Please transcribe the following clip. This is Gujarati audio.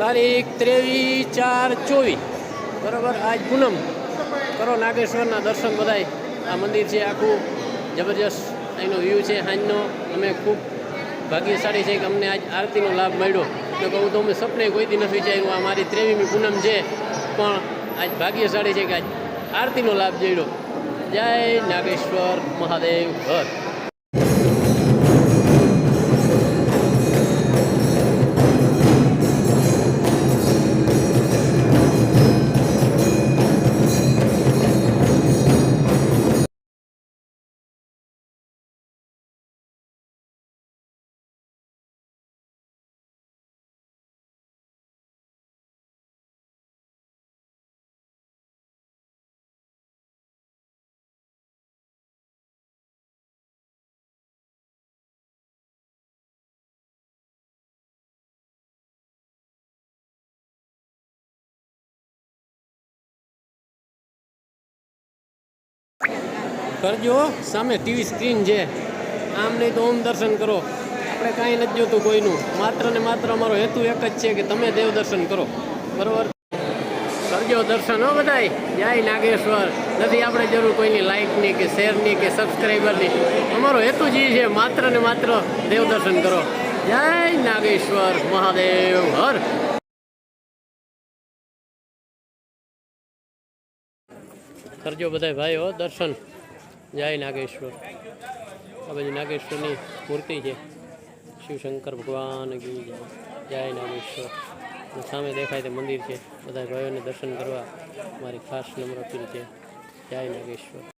તારીખ ત્રેવીસ ચાર ચોવીસ. બરાબર? આજ પૂનમ કરો નાગેશ્વરના દર્શન બધાય. આ મંદિર છે આખું જબરજસ્ત. અહીંનો વ્યૂ છે સાંજનો અમે ખૂબ ભાગ્યશાળી છે કે અમને આજ આરતીનો લાભ મળ્યો. તો કહું તો અમે સપને કોઈ દી નથી વિચાર્યું આ મારી ત્રેવીમી પૂનમ છે. પણ આજ ભાગ્યશાળી છે કે આજ આરતીનો લાભ મળ્યો. જય નાગેશ્વર મહાદેવ. ઘર કરજો. સામે ટીવી સ્ક્રીન છે. આમ નહીં તો ઓમ દર્શન કરો. આપણે કાંઈ નથી જોતું કોઈનું. માત્ર ને માત્ર અમારો હેતુ એક જ છે કે તમે દેવ દર્શન કરો. બરાબર? કરજો દર્શન હો બધાય. જય નાગેશ્વર. નથી આપણે જરૂર કોઈની લાઇકની કે શેરની કે સબસ્ક્રાઈબરની અમારો હેતુ જ છે, માત્ર ને માત્ર દેવ દર્શન કરો. જય નાગેશ્વર મહાદેવ. હર. કરજો બધાય ભાઈઓ, દર્શન. જય નાગેશ્વર. આ બધી નાગેશ્વરની મૂર્તિ છે. શિવશંકર ભગવાન જય. જય નાગેશ્વર. સામે દેખાય તે મંદિર છે. બધા ભાઈઓને દર્શન કરવા મારી ખાસ નમ્ર અપીલ છે. જય નાગેશ્વર.